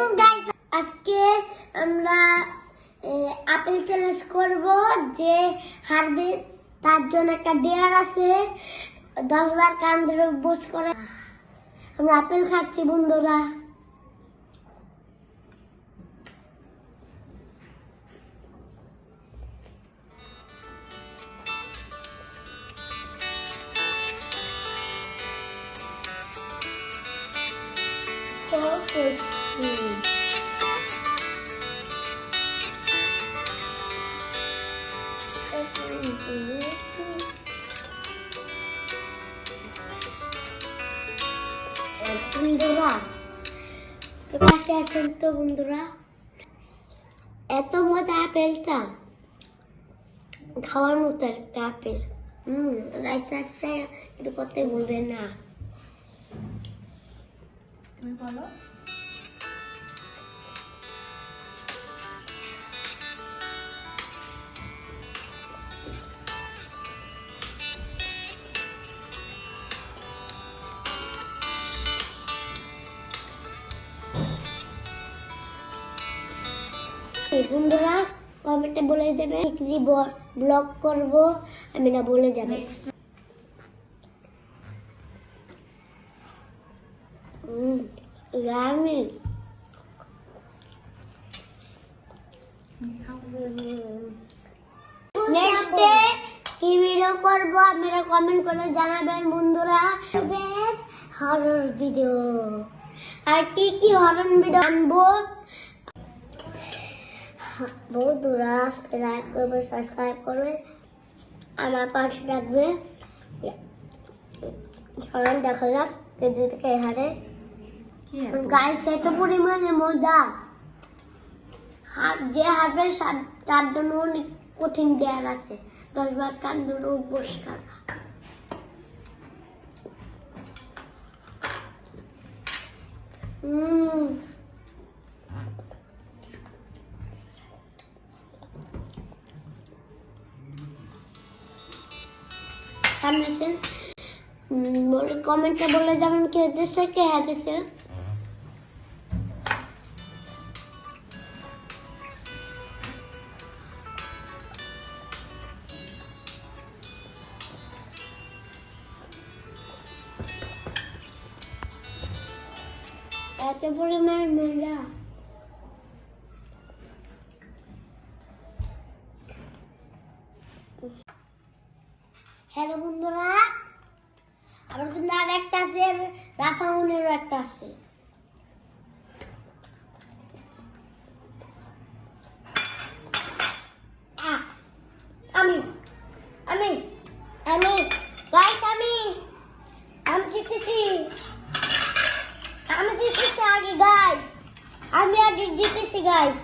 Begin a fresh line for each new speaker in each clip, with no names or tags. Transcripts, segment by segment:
Hello guys আজকে আমরা apple challenge করব যে হারবে তার জন্য একটা ডেয়ার আছে। দশ বার কান ধরে বস করে। আমরা আপেল খাচ্ছি, বন্ধুরা। Focus. বন্ধুরা এত মজা আপেলটা। খাওয়ার মতো একটা আপেল। হুম রাইট সাইড কিন্তু করতে ভুলবেন না।
তুমি বলো।
বন্ধুরা, কমেন্টে বলে দেবে কি ব্লগ করব। আমি না বলে যাবে। নেক্সট ডে কি ভিডিও করব? আপনারা কমেন্ট করে জানাবেন, বন্ধুরা। হরর ভিডিও আর কি কি হরর ভিডিও আনব? বন্ধুরা লাইক করবে সাবস্ক্রাইব করবে আমার পাশে রাখবে সবাই দেখা যাক কেজি থেকে হারে
কি আপু?
গাইস পরিমাণে মজা। হাত যে হাতের তার জন্য অনেক কঠিন দেয়ার আছে। কান্দুর উপোস করা উম সামনে এসে উম, বলে কমেন্টে বলে যাবেন কে দেশে কে হ্যাঁ দেশে এত পরিমাণ মজা হ্যালো বন্ধুরা, আমার কিন্তু আর একটা আছে রাফাউনেরও একটা আছে। আমি আমি আমি গাইস আমি আমি জিতেছি। আমি জিতেছি আগে গাইস আমি আগে জিতেছি গাইস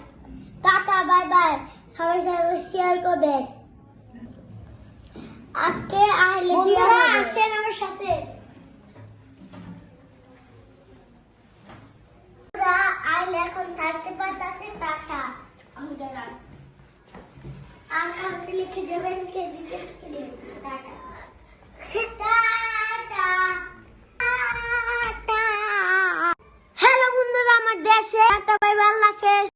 টাটা বাই বাই সবাই সবাই শেয়ার করবেন। আজকে আহলে বন্ধুরা আসেন আমার সাথে। আইলে এখন সাজতে পারতেছে টাটা আমি গেলাম। আর লিখে দেবেন কে? দিতে টাটা টাটা